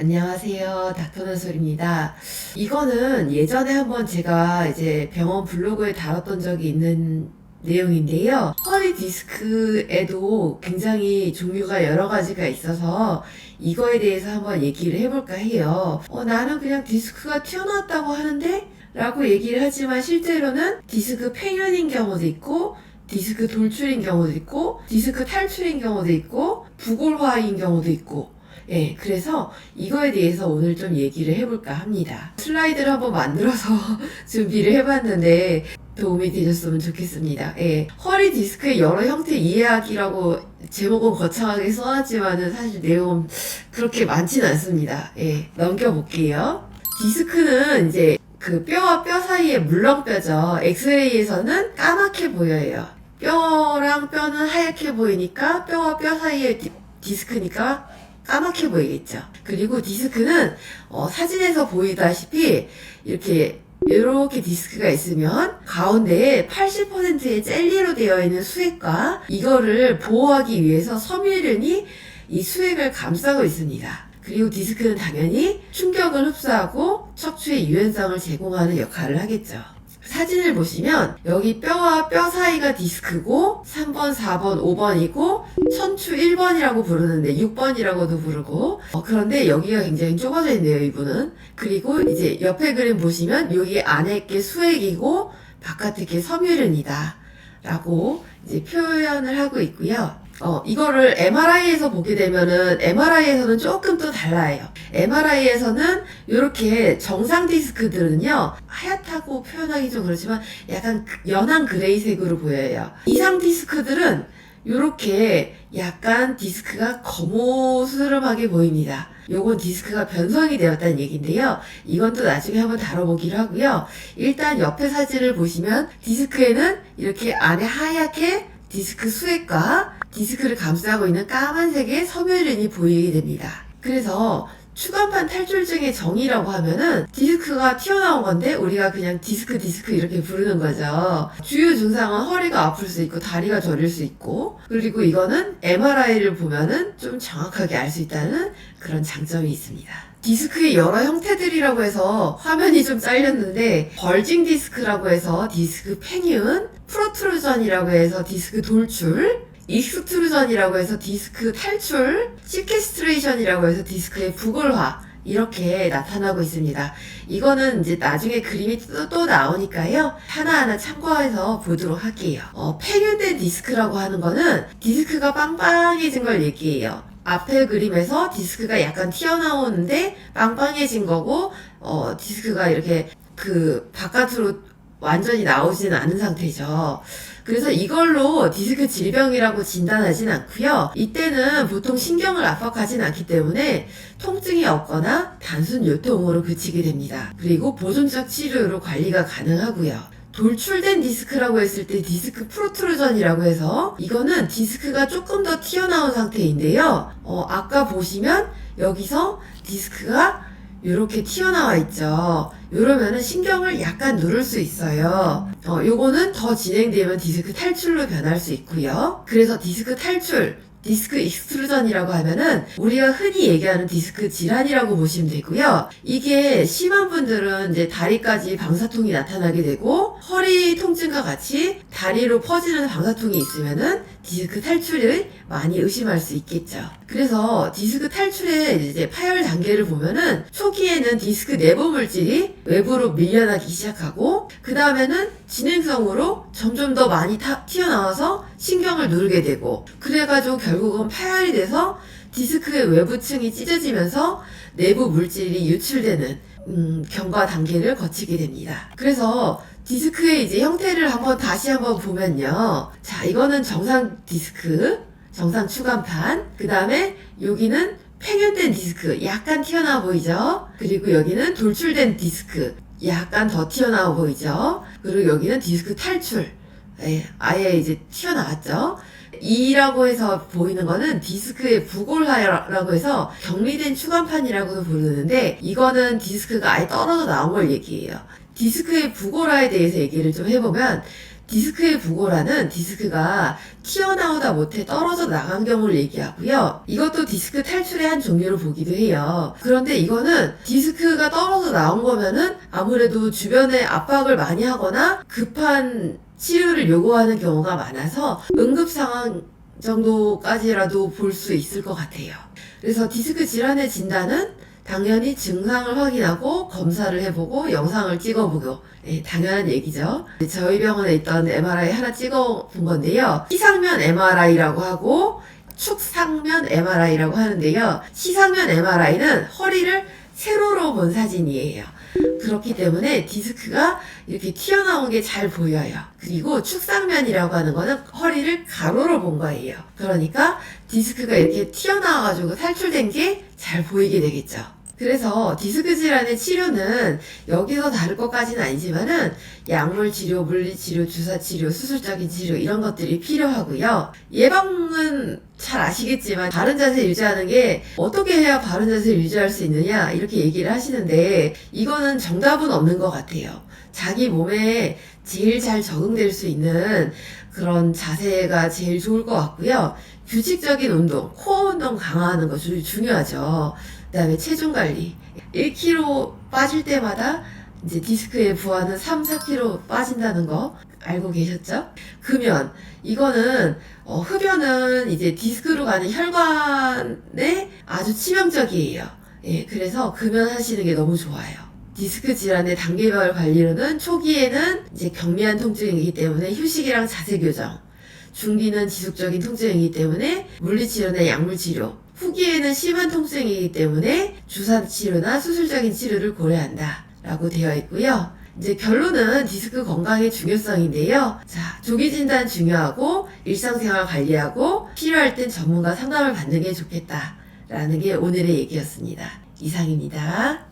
안녕하세요. 닥터나솔입니다. 이거는 예전에 한번 제가 이제 병원 블로그에 다뤘던 적이 있는 내용인데요. 허리 디스크에도 굉장히 종류가 여러 가지가 있어서 이거에 대해서 한번 얘기를 해볼까 해요. 어, 나는 그냥 디스크가 튀어나왔다고 하는데? 라고 얘기를 하지만 실제로는 디스크 팽현인 경우도 있고 디스크 돌출인 경우도 있고 디스크 탈출인 경우도 있고 부골화인 경우도 있고 예, 그래서 이거에 대해서 오늘 좀 얘기를 해볼까 합니다. 슬라이드를 한번 만들어서 준비를 해봤는데 도움이 되셨으면 좋겠습니다. 예, 허리 디스크의 여러 형태 이해하기라고 제목은 거창하게 써놨지만은 사실 내용은 그렇게 많지는 않습니다. 예, 넘겨볼게요. 디스크는 이제 그 뼈와 뼈 사이의 물렁뼈죠. 엑스레이에서는 까맣게 보여요. 뼈랑 뼈는 하얗게 보이니까 뼈와 뼈 사이의 디, 디스크니까 까맣게 보이겠죠. 그리고 디스크는 어, 사진에서 보이다시피 이렇게 이렇게 디스크가 있으면 가운데에 80%의 젤리로 되어 있는 수액과 이거를 보호하기 위해서 섬유륜이 이 수액을 감싸고 있습니다. 그리고 디스크는 당연히 충격을 흡수하고 척추의 유연성을 제공하는 역할을 하겠죠. 사진을 보시면 여기 뼈와 뼈 사이가 디스크고 3번, 4번, 5번이고 천추 1번이라고 부르는데 6번이라고도 부르고. 어, 그런데 여기가 굉장히 좁아져 있네요 이분은. 그리고 이제 옆에 그림 보시면 여기 안에 게 수액이고 바깥에 게 섬유륜이다 라고 이제 표현을 하고 있고요 어, 이거를 MRI에서 보게 되면은 MRI에서는 조금 또 달라요. MRI에서는 이렇게 정상 디스크들은요 하얗다고 표현하기 좀 그렇지만 약간 그- 연한 그레이색으로 보여요. 이상 디스크들은 이렇게 약간 디스크가 거모스름하게 보입니다. 요건 디스크가 변성이 되었다는 얘기인데요. 이건 또 나중에 한번 다뤄보기로 하고요. 일단 옆에 사진을 보시면 디스크에는 이렇게 안에 하얗게 디스크 수액과 디스크를 감싸고 있는 까만색의 섬유륜이 보이게 됩니다. 그래서 추간판 탈출증의 정의라고 하면은 디스크가 튀어나온 건데 우리가 그냥 디스크 디스크 이렇게 부르는 거죠. 주요 증상은 허리가 아플 수 있고 다리가 저릴 수 있고 그리고 이거는 MRI를 보면은 좀 정확하게 알 수 있다는 그런 장점이 있습니다. 디스크의 여러 형태들이라고 해서 화면이 좀 잘렸는데 벌징 디스크라고 해서 디스크 팽윤, 프로트루전이라고 해서 디스크 돌출, 익스트루전이라고 해서 디스크 탈출, 시케스트레이션이라고 해서 디스크의 부골화 이렇게 나타나고 있습니다. 이거는 이제 나중에 그림이 또, 또 나오니까요. 하나하나 참고해서 보도록 할게요. 어, 팽윤된 디스크라고 하는 거는 디스크가 빵빵해진 걸 얘기해요. 앞에 그림에서 디스크가 약간 튀어나오는데 빵빵해진 거고, 어, 디스크가 이렇게 그 바깥으로 완전히 나오지는 않은 상태죠. 그래서 이걸로 디스크 질병이라고 진단하진 않고요. 이때는 보통 신경을 압박하진 않기 때문에 통증이 없거나 단순 요통으로 그치게 됩니다. 그리고 보존적 치료로 관리가 가능하고요. 돌출된 디스크라고 했을 때 디스크 프로트루전이라고 해서 이거는 디스크가 조금 더 튀어나온 상태인데요. 어, 아까 보시면 여기서 디스크가 이렇게 튀어나와 있죠. 이러면은 신경을 약간 누를 수 있어요. 어, 요거는 더 진행되면 디스크 탈출로 변할 수 있고요. 그래서 디스크 탈출, 디스크 익스트루전이라고 하면은 우리가 흔히 얘기하는 디스크 질환이라고 보시면 되고요. 이게 심한 분들은 이제 다리까지 방사통이 나타나게 되고 허리 통증과 같이 다리로 퍼지는 방사통이 있으면은 디스크 탈출을 많이 의심할 수 있겠죠. 그래서 디스크 탈출의 이제 파열 단계를 보면은 초기에는 디스크 내부 물질이 외부로 밀려나기 시작하고 그 다음에는 진행성으로 점점 더 많이 타- 튀어나와서 신경을 누르게 되고 그래가지고 결국은 파열이 돼서 디스크의 외부층이 찢어지면서 내부 물질이 유출되는 음, 경과 단계를 거치게 됩니다. 그래서 디스크의 이제 형태를 한번 다시 한번 보면요. 자, 이거는 정상 디스크, 정상 추간판. 그 다음에 여기는 팽현된 디스크, 약간 튀어나와 보이죠? 그리고 여기는 돌출된 디스크, 약간 더 튀어나와 보이죠? 그리고 여기는 디스크 탈출. 예, 아예 이제 튀어나왔죠? 이라고 해서 보이는 거는 디스크의 부골화라고 해서 격리된 추간판이라고도 부르는데 이거는 디스크가 아예 떨어져 나온 걸 얘기해요. 디스크의 부골화에 대해서 얘기를 좀 해보면 디스크의 부고라는 디스크가 튀어나오다 못해 떨어져 나간 경우를 얘기하고요. 이것도 디스크 탈출의 한 종류로 보기도 해요. 그런데 이거는 디스크가 떨어져 나온 거면은 아무래도 주변에 압박을 많이 하거나 급한 치료를 요구하는 경우가 많아서 응급 상황 정도까지라도 볼 수 있을 것 같아요. 그래서 디스크 질환의 진단은 당연히 증상을 확인하고 검사를 해보고 영상을 찍어보고 예, 당연한 얘기죠. 저희 병원에 있던 MRI 하나 찍어본 건데요. 시상면 MRI라고 하고 축상면 MRI라고 하는데요. 시상면 MRI는 허리를 세로로 본 사진이에요. 그렇기 때문에 디스크가 이렇게 튀어나온 게 잘 보여요. 그리고 축상면이라고 하는 거는 허리를 가로로 본 거예요. 그러니까 디스크가 이렇게 튀어나와가지고 탈출된 게 잘 보이게 되겠죠. 그래서 디스크 질환의 치료는 여기서 다를 것까지는 아니지만은 약물 치료, 물리 치료, 주사 치료, 수술적인 치료 이런 것들이 필요하고요. 예방은 잘 아시겠지만 바른 자세 유지하는 게 어떻게 해야 바른 자세를 유지할 수 있느냐 이렇게 얘기를 하시는데 이거는 정답은 없는 것 같아요. 자기 몸에 제일 잘 적응될 수 있는 그런 자세가 제일 좋을 것 같고요. 규칙적인 운동, 코어 운동 강화하는 거 주- 중요하죠. 그 다음에 체중 관리. 1kg 빠질 때마다 이제 디스크의 부하는 3, 4kg 빠진다는 거 알고 계셨죠? 금연. 이거는, 어, 흡연은 이제 디스크로 가는 혈관에 아주 치명적이에요. 예, 그래서 금연하시는 게 너무 좋아요. 디스크 질환의 단계별 관리로는 초기에는 이제 경미한 통증이기 때문에 휴식이랑 자세 교정, 중기는 지속적인 통증이기 때문에 물리치료나 약물치료, 후기에는 심한 통증이기 때문에 주사 치료나 수술적인 치료를 고려한다. 라고 되어 있고요. 이제 결론은 디스크 건강의 중요성인데요. 자, 조기 진단 중요하고 일상생활 관리하고 필요할 땐 전문가 상담을 받는 게 좋겠다. 라는 게 오늘의 얘기였습니다. 이상입니다.